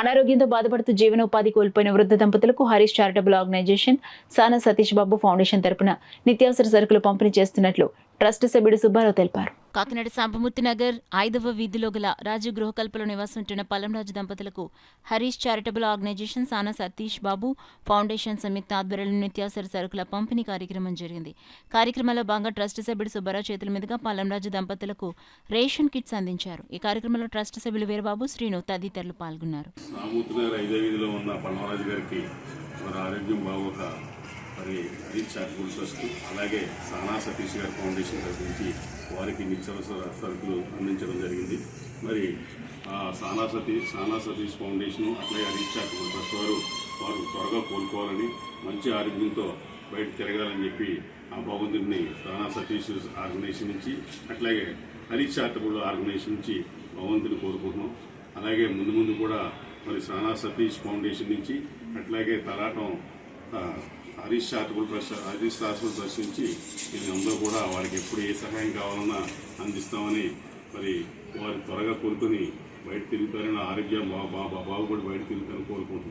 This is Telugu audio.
అనారోగ్యంతో బాధపడుతూ జీవనోపాధి కోల్పోయిన వృద్ధ దంపతులకు Harish charitable organisation Sana Satish Babu foundation తరపున నిత్యావసర సరుకులు పంపిణీ చేస్తున్నట్లు ట్రస్ట్ సభ్యుడు సుబ్బారావు తెలిపారు. కాకినాడ సాంబమూర్తి నగర్ ఐదవ వీధిలో గల రాజు గృహకల్పలో నివాసం ఉంటున్న పల్లంరాజు దంపతులకు Harish charitable organisation Sana Satish Babu foundation సంయుక్త ఆధ్వర్యంలో నిత్యావసర సరుకుల పంపిణీ కార్యక్రమం జరిగింది. కార్యక్రమంలో భాగంగా ట్రస్ట్ సభ్యుడు సుబ్బారావు చేతుల మీదుగా పల్లంరాజు దంపతులకు రేషన్ కిట్స్ అందించారు. ఈ కార్యక్రమంలో ట్రస్ట్ సభ్యులు వీరబాబు శ్రీను తదితరులు పాల్గొన్నారు. ఆరోగ్యం బాగోక మరి హరీష్ చారిటబుల్ ట్రస్ట్ అలాగే సానా సతీష్ గారి ఫౌండేషన్ తరఫు నుంచి వారికి నిత్యవసర సరుకులు అందించడం జరిగింది. మరి సానా సతీష్ సానా సతీష్ ఫౌండేషన్ అట్లాగే హరీష్ చారిటబుల్ ట్రస్ట్ వారు వారు త్వరగా కోలుకోవాలని మంచి ఆరోగ్యంతో బయట తిరగాలని చెప్పి ఆ భగవంతుడిని సానా సతీష్ ఆర్గనైజేషన్ నుంచి అట్లాగే హరీష్ చారిటబుల్ ఆర్గనైజేషన్ నుంచి భగవంతుని కోరుకుంటున్నాం. అలాగే ముందు ముందు కూడా మరి సానా సతీష్ ఫౌండేషన్ నుంచి అట్లాగే Talatam Harish charitable trust Harish charitable trust నుంచి దీని అందరూ కూడా వారికి ఎప్పుడు ఏ సహాయం కావాలన్నా అందిస్తామని మరి వారు త్వరగా కోరుకొని బయట తిరుగుతారని ఆరోగ్యం బా బాబు బాగుపడి బయట తిరుగుతారని కోరుకుంటున్నాం.